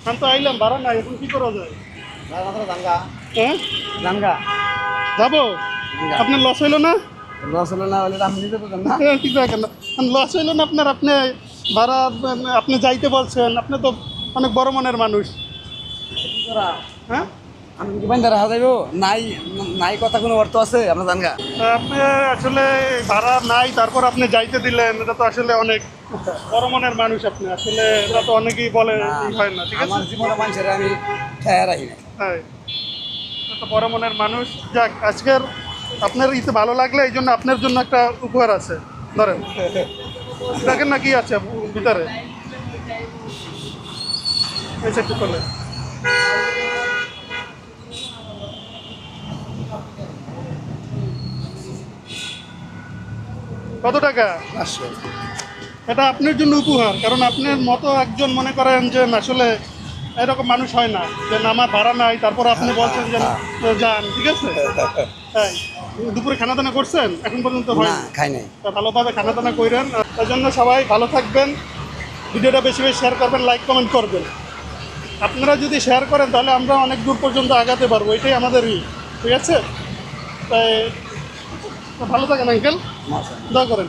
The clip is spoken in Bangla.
আমি তো আইলাম ভাড়া নাই এখন কি করা যায়? জানগা হ্যাঁ জানগা যাব? আপনার লস হইল না? লস হলো না হলে আপনি দিতে পারবেন না। ঠিক আছে লস হইল না আপনার? আপনি ভাড়া আপনি যাইতে বলছেন আপনি তো অনেক বড় মনের মানুষ। হ্যাঁ? আমি কি বাইন্দা রাখা যাইব নাই নাই কথা কোনো অর্থ আছে? আপনার জানগা? আপনি আসলে ভাড়া নাই তারপর আপনি যাইতে দিলেন এটা তো আসলে অনেক বড় মনের মানুষ আপনি। আসলে এটা তো অনেকেই বলে হয় না ঠিক আছে? আমার জীবনে মানুষের আমি খেয়ে রাখি না হ্যাঁ এটা তো বড় মনের মানুষ। যাক আজকের আপনার ইতে ভালো লাগলে এই জন্য আপনার জন্য একটা উপহার আছে। ধরেন। দেখেন না কি আছে ভিতরে। এই একটু করলে কত টাকা? পাঁচশো। এটা আপনার জন্য উপহার কারণ আপনার মতো একজন মনে করেন যে আসলে এরকম মানুষ হয় না যে না, আমার ভাড়া নাই তারপর আপনি বলছেন যে যান ঠিক আছে? তাই দুপুরে খানা দানা করছেন? এখন পর্যন্ত হয় না খাই নাই। তা ভালোভাবে খানা দানা করেন তার জন্য সবাই ভালো থাকবেন। ভিডিওটা বেশি বেশি শেয়ার করবেন লাইক কমেন্ট করবেন। আপনারা যদি শেয়ার করেন তাহলে আমরা অনেক দূর পর্যন্ত আগাতে পারব এটাই আমাদের ঠিক আছে? তাই ভালো থাকেন আঙ্কেল। দয়া দোয়া করেন।